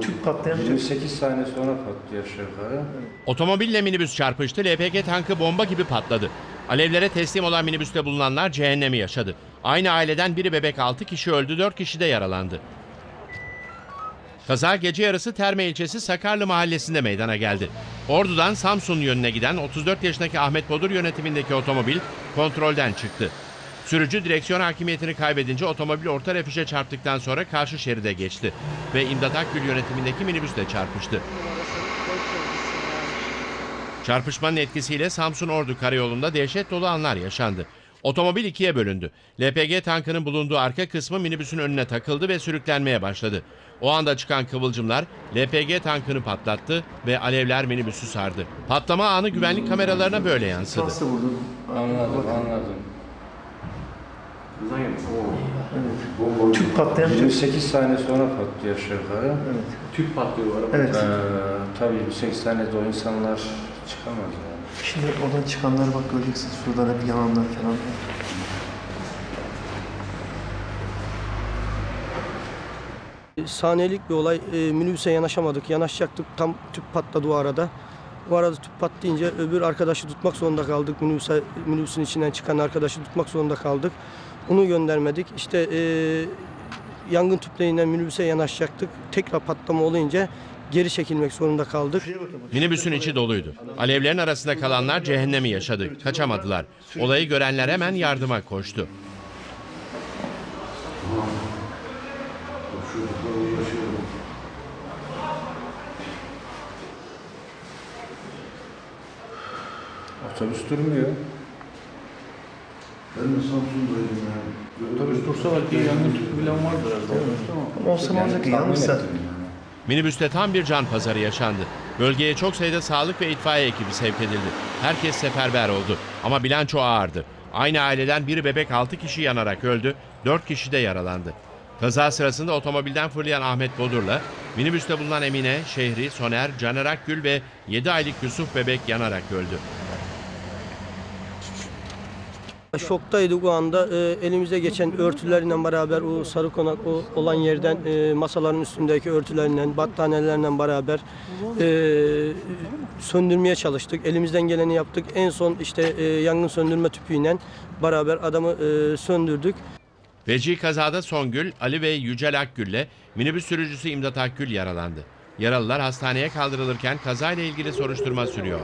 Tüp patlayan tüp. 28 saniye sonra patlıyor aşağı yukarı. Otomobille minibüs çarpıştı, LPG tankı bomba gibi patladı. Alevlere teslim olan minibüste bulunanlar cehennemi yaşadı. Aynı aileden biri bebek 6 kişi öldü, 4 kişi de yaralandı. Kaza gece yarısı Terme ilçesi Sakarlı mahallesinde meydana geldi. Ordu'dan Samsun yönüne giden 34 yaşındaki Ahmet Bodur yönetimindeki otomobil kontrolden çıktı. Sürücü direksiyon hakimiyetini kaybedince otomobil orta refüje çarptıktan sonra karşı şeride geçti ve İmdat Akgül yönetimindeki minibüsle çarpıştı. Çarpışmanın etkisiyle Samsun Ordu karayolunda dehşet dolu anlar yaşandı. Otomobil ikiye bölündü. LPG tankının bulunduğu arka kısmı minibüsün önüne takıldı ve sürüklenmeye başladı. O anda çıkan kıvılcımlar LPG tankını patlattı ve alevler minibüsü sardı. Patlama anı güvenlik kameralarına böyle yansıdı. Anladım anladım. Tüp patlayan tüp. 28 saniye sonra patlıyor aşağı yukarı. Tüp patlıyor bu araba. Evet. Ee, tabii 28 saniyede o insanlar çıkamaz yani. Şimdi oradan çıkanları bak göreceksiniz. Şuradan hep yananlar falan. Saniyelik bir olay. E, minibüse yanaşamadık. Yanaşacaktık. Tam tüp patladı o arada. O arada tüp patlayınca öbür arkadaşı tutmak zorunda kaldık. Minibüse, minibüsün içinden çıkan arkadaşı tutmak zorunda kaldık. Onu göndermedik. İşte e, yangın tüplerinden minibüse yanaşacaktık. Tekrar patlama olunca geri çekilmek zorunda kaldık. Minibüsün içi doluydu. Alevlerin arasında kalanlar cehennemi yaşadı. Kaçamadılar. Olayı görenler hemen yardıma koştu. Otobüs durmuyor. Ben de Samsun'daydım yani. Otobüs dursa belki yangın tüpü falan vardır herhalde. Ama olsa ne olacak ki? tahmin Yanmışsa. ettim yani. Minibüste tam bir can pazarı yaşandı. Bölgeye çok sayıda sağlık ve itfaiye ekibi sevk edildi. Herkes seferber oldu ama bilanço ağırdı. Aynı aileden biri bebek 6 kişi yanarak öldü, 4 kişi de yaralandı. Kaza sırasında otomobilden fırlayan Ahmet Bodur'la minibüste bulunan Emine, Şehri, Soner, Caner Akgül ve 7 aylık Yusuf bebek yanarak öldü. Şoktaydık o anda. E, elimize geçen örtülerle beraber o sarı konak o olan yerden e, masaların üstündeki örtülerle, battaniyelerle beraber e, söndürmeye çalıştık. Elimizden geleni yaptık. En son işte e, yangın söndürme tüpüyle beraber adamı e, söndürdük. Feci kazada Songül, Ali ve Yücel Akgül'le minibüs sürücüsü İmdat Akgül yaralandı. Yaralılar hastaneye kaldırılırken kazayla ilgili soruşturma sürüyor.